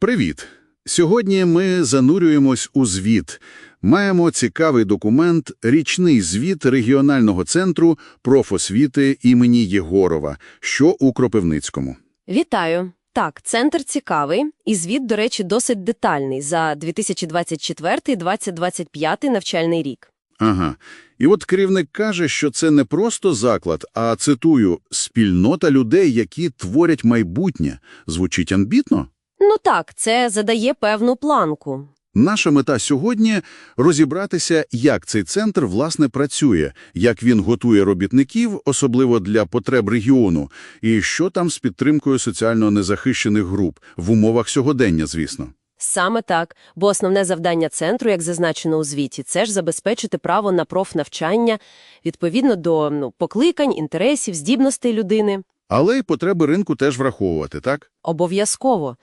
Привіт! Сьогодні ми занурюємось у звіт. Маємо цікавий документ «Річний звіт регіонального центру профосвіти імені Єгорова, що у Кропивницькому». Вітаю! Так, центр цікавий, і звіт, до речі, досить детальний за 2024-2025 навчальний рік. Ага. І от керівник каже, що це не просто заклад, а, цитую, «спільнота людей, які творять майбутнє». Звучить амбітно? Ну так, це задає певну планку. Наша мета сьогодні – розібратися, як цей центр, власне, працює, як він готує робітників, особливо для потреб регіону, і що там з підтримкою соціально незахищених груп, в умовах сьогодення, звісно. Саме так, бо основне завдання центру, як зазначено у звіті, це ж забезпечити право на профнавчання відповідно до ну, покликань, інтересів, здібностей людини. Але й потреби ринку теж враховувати, так? Обов'язково.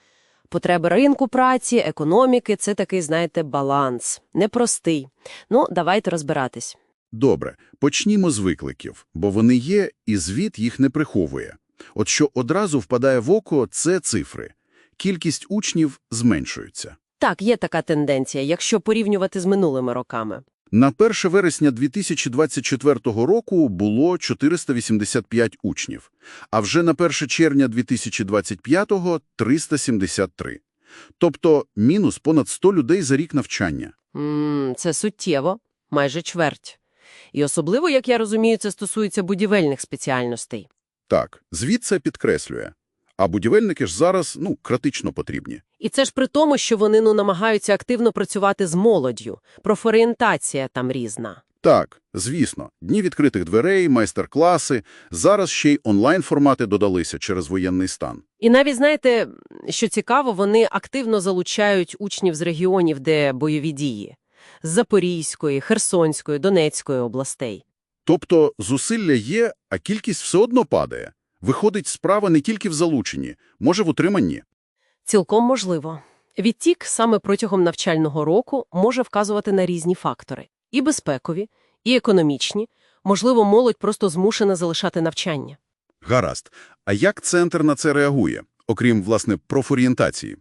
Потреби ринку праці, економіки – це такий, знаєте, баланс. Непростий. Ну, давайте розбиратись. Добре, почнімо з викликів, бо вони є, і звіт їх не приховує. От що одразу впадає в око – це цифри. Кількість учнів зменшується. Так, є така тенденція, якщо порівнювати з минулими роками. На 1 вересня 2024 року було 485 учнів, а вже на 1 червня 2025 – 373. Тобто мінус понад 100 людей за рік навчання. Це суттєво, майже чверть. І особливо, як я розумію, це стосується будівельних спеціальностей. Так, звіт це підкреслює. А будівельники ж зараз, ну, критично потрібні. І це ж при тому, що вони ну, намагаються активно працювати з молоддю. Профорієнтація там різна. Так, звісно, дні відкритих дверей, майстер-класи. Зараз ще й онлайн-формати додалися через воєнний стан. І навіть, знаєте, що цікаво, вони активно залучають учнів з регіонів, де бойові дії. З Запорізької, Херсонської, Донецької областей. Тобто зусилля є, а кількість все одно падає. Виходить, справа не тільки в залученні, може в утриманні. Цілком можливо. Відтік саме протягом навчального року може вказувати на різні фактори – і безпекові, і економічні. Можливо, молодь просто змушена залишати навчання. Гаразд. А як центр на це реагує, окрім, власне, профорієнтації?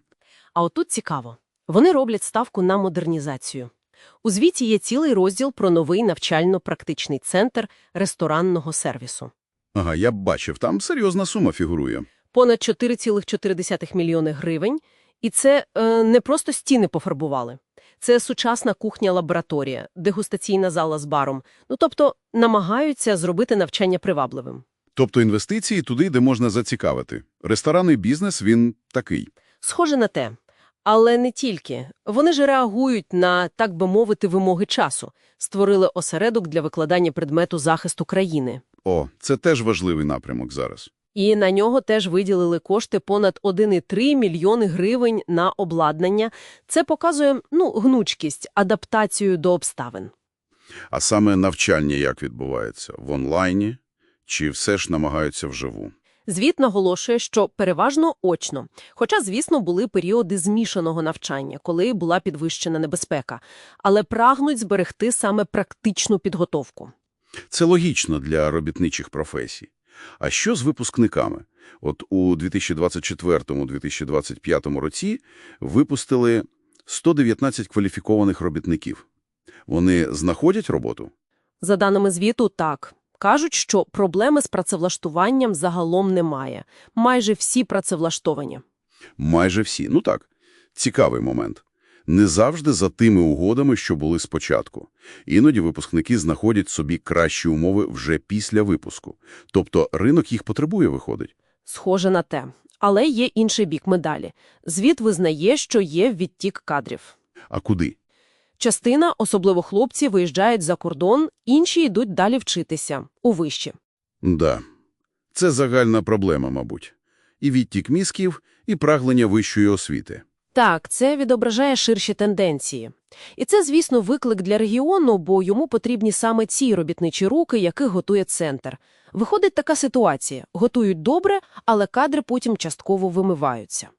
А отут цікаво. Вони роблять ставку на модернізацію. У звіті є цілий розділ про новий навчально-практичний центр ресторанного сервісу. Ага, я б бачив, там серйозна сума фігурує. Понад 4,4 мільйони гривень. І це е, не просто стіни пофарбували. Це сучасна кухня-лабораторія, дегустаційна зала з баром. Ну, тобто намагаються зробити навчання привабливим. Тобто інвестиції туди, де можна зацікавити. Ресторанний бізнес, він такий. Схоже на те. Але не тільки. Вони ж реагують на, так би мовити, вимоги часу. Створили осередок для викладання предмету захисту країни. О, це теж важливий напрямок зараз. І на нього теж виділили кошти понад 1,3 мільйони гривень на обладнання. Це показує, ну, гнучкість, адаптацію до обставин. А саме навчання як відбувається? В онлайні? Чи все ж намагаються вживу? Звіт наголошує, що переважно очно. Хоча, звісно, були періоди змішаного навчання, коли була підвищена небезпека. Але прагнуть зберегти саме практичну підготовку. Це логічно для робітничих професій. А що з випускниками? От у 2024-2025 році випустили 119 кваліфікованих робітників. Вони знаходять роботу? За даними звіту, так. Кажуть, що проблеми з працевлаштуванням загалом немає. Майже всі працевлаштовані. Майже всі. Ну так, цікавий момент. Не завжди за тими угодами, що були спочатку. Іноді випускники знаходять собі кращі умови вже після випуску. Тобто ринок їх потребує, виходить. Схоже на те. Але є інший бік медалі. Звіт визнає, що є відтік кадрів. А куди? Частина, особливо хлопці, виїжджають за кордон, інші йдуть далі вчитися, у виші. Да. Це загальна проблема, мабуть. І відтік мізків, і прагнення вищої освіти. Так, це відображає ширші тенденції. І це, звісно, виклик для регіону, бо йому потрібні саме ці робітничі руки, яких готує центр. Виходить така ситуація. Готують добре, але кадри потім частково вимиваються.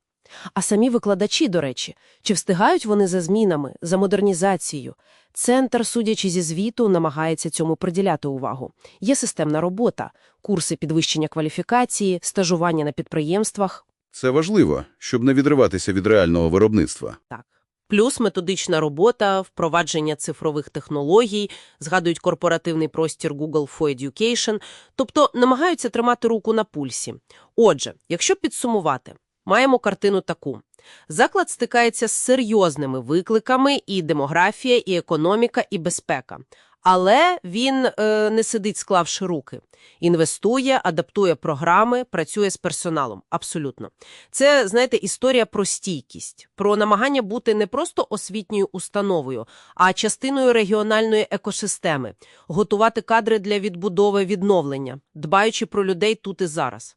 А самі викладачі, до речі, чи встигають вони за змінами, за модернізацією? Центр, судячи зі звіту, намагається цьому приділяти увагу. Є системна робота, курси підвищення кваліфікації, стажування на підприємствах. Це важливо, щоб не відриватися від реального виробництва. Так. Плюс методична робота, впровадження цифрових технологій, згадують корпоративний простір Google for Education, тобто намагаються тримати руку на пульсі. Отже, якщо підсумувати, маємо картину таку. Заклад стикається з серйозними викликами і демографія, і економіка, і безпека. Але він е, не сидить, склавши руки. Інвестує, адаптує програми, працює з персоналом. Абсолютно. Це, знаєте, історія про стійкість, про намагання бути не просто освітньою установою, а частиною регіональної екосистеми, готувати кадри для відбудови відновлення, дбаючи про людей тут і зараз.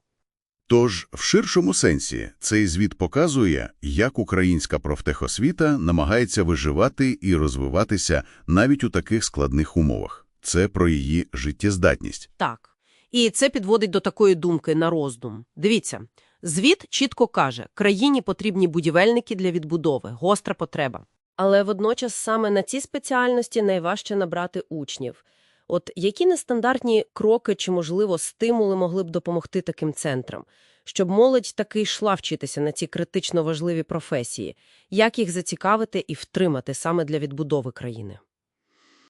Тож, в ширшому сенсі, цей звіт показує, як українська профтехосвіта намагається виживати і розвиватися навіть у таких складних умовах. Це про її життєздатність. Так. І це підводить до такої думки на роздум. Дивіться, звіт чітко каже, країні потрібні будівельники для відбудови, гостра потреба. Але водночас саме на ці спеціальності найважче набрати учнів. От які нестандартні кроки чи, можливо, стимули могли б допомогти таким центрам, щоб молодь таки йшла вчитися на ці критично важливі професії? Як їх зацікавити і втримати саме для відбудови країни?